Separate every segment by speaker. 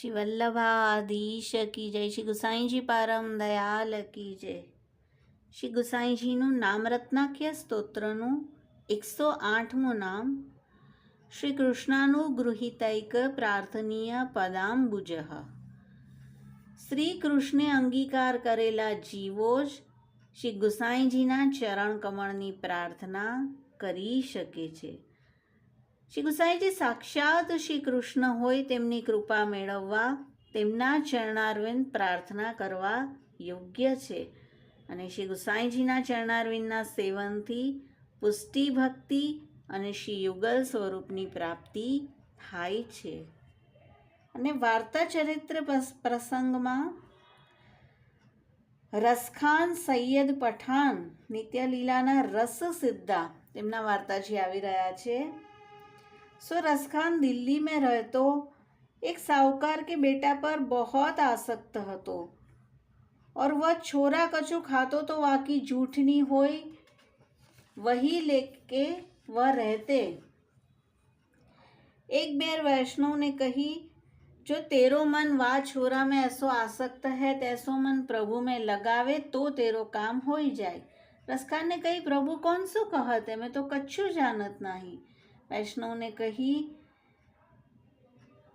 Speaker 1: શ્રી વલ્લભાધીશ કી જય. શ્રી ગુસાઈજી પારમ દયાલ કી જય. શ્રી ગુસાઈજીનું નામરત્નાખ્ય સ્તોત્રનું? એકસો આઠમું નામ. શ્રી કૃષ્ણાનું ગૃહિતૈક પ્રાર્થનીય પદાંબુજ. શ્રી કૃષ્ણે અંગીકાર કરેલા જીવો જ શ્રી ગુસાઈજીના ચરણ કમળની પ્રાર્થના કરી શકે છે. શ્રી ગુસાઈજી સાક્ષાત શ્રી કૃષ્ણ હોય તેમની કૃપા મેળવવા, તેમના ચરણારવિંદ પ્રાર્થના કરવા યોગ્ય છે. અને શ્રી ગુસાઈજીના ચરણારવિંદના સેવનથી પુષ્ટિ ભક્તિ અને શ્રી યુગલ સ્વરૂપની પ્રાપ્તિ થાય છે. અને વાર્તા ચરિત્ર પ્રસંગમાં રસખાન સૈયદ પઠાણ નિત્યલીલાના રસ સિદ્ધા તેમના વાર્તાજી આવી રહ્યા છે. सो रसखान दिल्ली में रहतो एक साहूकार के बेटा पर बहुत आसक्त હતો और वह छोरा कछु खातो तो वाकी जूठनी होई, वही लेके वह रहते। एक बेर वैष्णव ने कही, जो तेरो मन वा छोरा में ऐसो आसक्त है, तैसो मन प्रभु में लगावे तो तेरो काम हो ही जाए। रसखान ने कही, प्रभु कौन सो कहते मैं तो कच्छु जानत नहीं। वैष्णव ने कही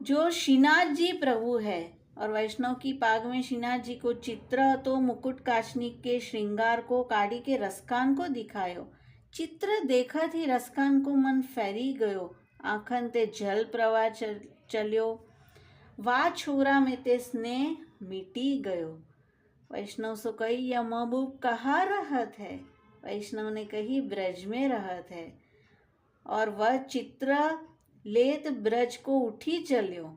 Speaker 1: जो श्रीनाथ जी प्रभु है और वैष्णव की पाग में श्रीनाथ जी को चित्र तो मुकुट काशनिक के श्रृंगार को काड़ी के रसकान को दिखायो। चित्र देखत ही रसकान को मन फैरी गयो। आखन ते जल प्रवाह चल, वा छोरा में ते स्नेह मिटी गयो। वैष्णव सो कही यह महबूब कहाँ रहत है? वैष्णव ने कही ब्रज में रहत है। और वह चित्र लेत ब्रज को उठी चल्यो।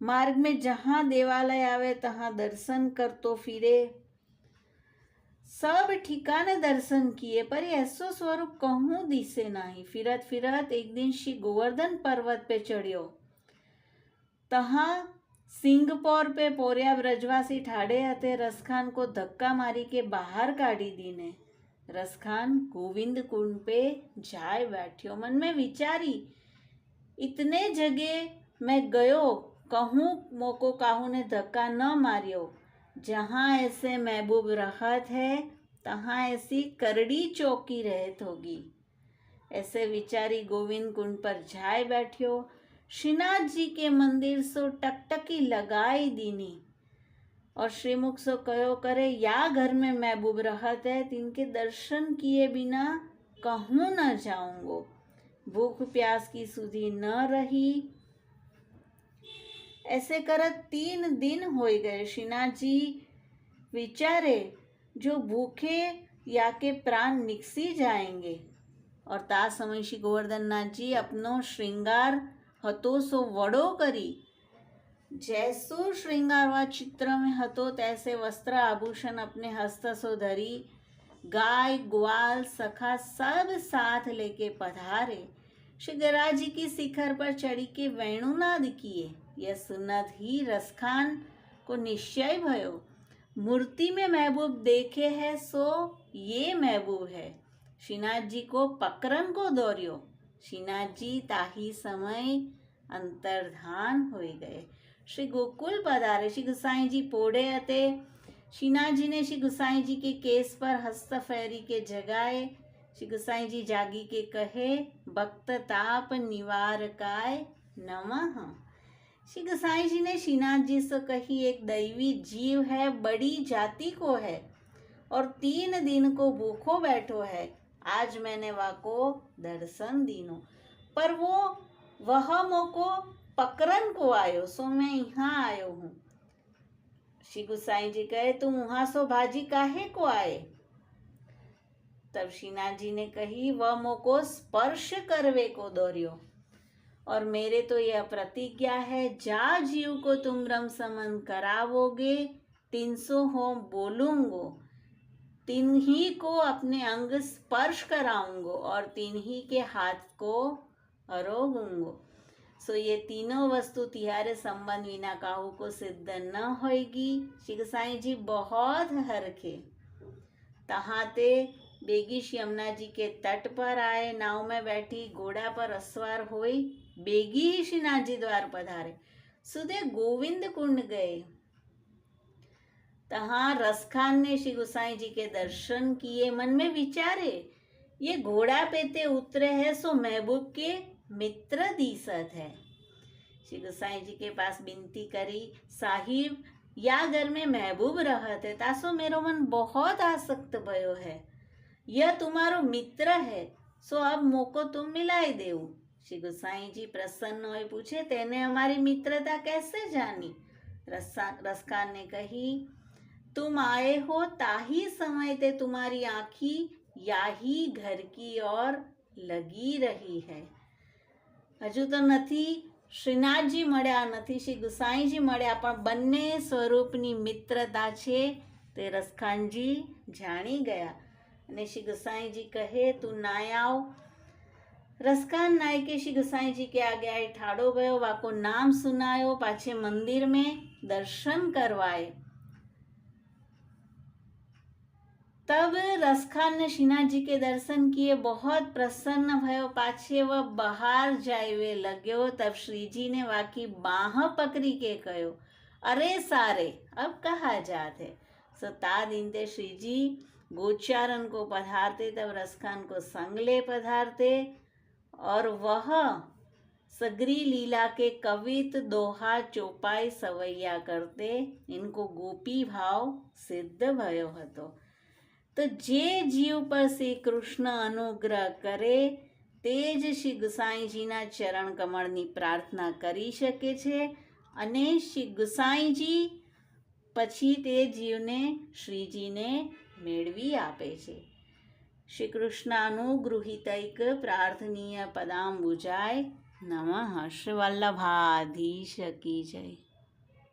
Speaker 1: मार्ग में जहाँ देवालय आवे, तहाँ दर्शन करतो फिरे। सब ठिकाने दर्शन किए, पर ऐसो स्वरूप कहूँ दिसे नहीं। फिरत फिरत एक दिन श्री गोवर्धन पर्वत पे चढ़ियो। तहाँ पे पोरिया ब्रजवासी ठाड़े हते रसखान को धक्का मारी के बाहर काढ़ी दीने। रसखान गोविंद कुंड पे जाए बैठ्यो। मन में विचारी, इतने जगह मैं गयो, कहूँ मोको काहू ने धक्का न मारियो। जहाँ ऐसे महबूब राहत है, तहाँ ऐसी करड़ी चौकी रहत होगी। ऐसे विचारी गोविंद कुंड पर जाए बैठियो। श्रीनाथ जी के मंदिर सो टकटकी लगाई दीनी। और श्रीमुख सो कयो करे या घर में महबूब रहत है तिनके दर्शन किए बिना कहूँ न जाऊंगो भूख प्यास की सुधी न रही ऐसे करत तीन दिन हो गए श्रीनाथ जी विचारे जो भूखे या के प्राण निकसी जाएंगे और ता समय श्री गोवर्धन नाथ जी अपनो श्रृंगार હતો સો વડો કરી जैसो श्रृंगार व चित्र में हतो तैसे वस्त्र आभूषण अपने सो धरी गाय, ग्वाल, सखा सब साथ लेके पधारे। श्री जी की शिखर पर चढ़ी के वेणुनाद किए। यह सुनत ही रसखान को निश्चय भयो। मूर्ति में महबूब देखे है सो ये महबूब है। श्रीनाथ जी को पकड़न को दौड़ियो श्रीनाथ जी ताही समय अंतर्धान हो गए। श्री गोकुल पधारे। श्री गुसाई जी पोड़े अते। शीना जी ने श्री गुसाई जी के केस पर हस्त फेरी के जगाए। श्री गुसाई जी जागी के कहे, भक्त ताप निवार काय नमः? श्री गुसाई जी ने श्रीनाथ जी से कही, एक दैवी जीव है, बड़ी जाति को है और तीन दिन को भूखो बैठो है। आज मैंने वाको दर्शन दिनों। पर वो वह मोको पकड़न को आयो, सो मैं यहाँ आयो हूँ। श्री गुसाई जी कहे, तुम वहाँ सो भाजी काहे को आए? तब श्रीनाथ जी ने कही वह मोको स्पर्श करवे को दौड़ियो और मेरे तो यह प्रतिज्ञा है, जा जीव को तुम रम समन करावोगे तीन सौ हो बोलूंगो तीन ही को अपने अंग स्पर्श कराऊंगो, और तीन ही के हाथ को अरोगूंगो सो ये तीनों वस्तु तिहारे संबंध विना काहू को सिद्ध न होगी श्री गोसाई जी बहुत हरखे। तहाँ ते बेगिश यमुना जी के तट पर आए, नाव में बैठी, घोड़ा पर अस्वार हुई, बेगी श्रीनाथ जी द्वार पधारे। सुधे गोविंद कुंड गए। तहाँ रसखान ने श्री गोसाई जी के दर्शन किए, मन में विचारे, ये घोड़ा पे ते उतरे है सो महबूब के मित्र दीसत है श्री गोसाई जी के पास विनती करी साहिब या घर में महबूब रहते तासो मेरो मन बहुत आसक्त भयो है यह तुम्हारो मित्र है सो अब मोको तुम मिलाई देऊ श्री गोसाई जी प्रसन्न हुए पूछे तेने हमारी मित्रता कैसे जानी रसा रसकान ने कही तुम आए हो ताही समय ते तुम्हारी आंखी याही घर की ओर લગી રહી હૈ હજુ તો નથી, શ્રીનાથજી મળ્યા નથી, શ્રી ગુસાઈજી મળ્યા, પણ બંને સ્વરૂપની મિત્રતા છે તે રસખાનજી જાણી ગયા. અને શ્રી ગુસાઈજી કહે, તું નાય આવ. રસખાન નાયકે શ્રી ગુસાઈજી કે આગે આ ઠાડો ગયો વાકો નામ સુનાયો, પાછે મંદિરમાં દર્શન કરવાય. तब रसखान ने श्रीनाथ जी के दर्शन किए, बहुत प्रसन्न भयो पाछे वह बाहर जाए लग्यो तब श्री जी ने वाकी बाह पकड़ी के कहो, अरे सारे, अब कहा जाते सता दिन ते श्री जी, गोचारण को पधारते, तब रसखान को संगले पधारते और वह सगरी लीला के कवित दोहा चौपाई सवैया करते। इनको गोपी भाव सिद्ध भयो હતો તો જે જીવ પર શ્રી કૃષ્ણ અનુગ્રહ કરે, તે જ શ્રી ગુસાઈજીના ચરણ કમળની પ્રાર્થના કરી શકે છે અને શ્રી ગુસાઈજી પછી તે જીવને શ્રીજીને મેળવી આપે છે. શ્રી કૃષ્ણાનુગૃહિતૈક પ્રાર્થનીય પદાંબુજાય. નમઃ શ્રી વલ્લભાધીશ કી જય.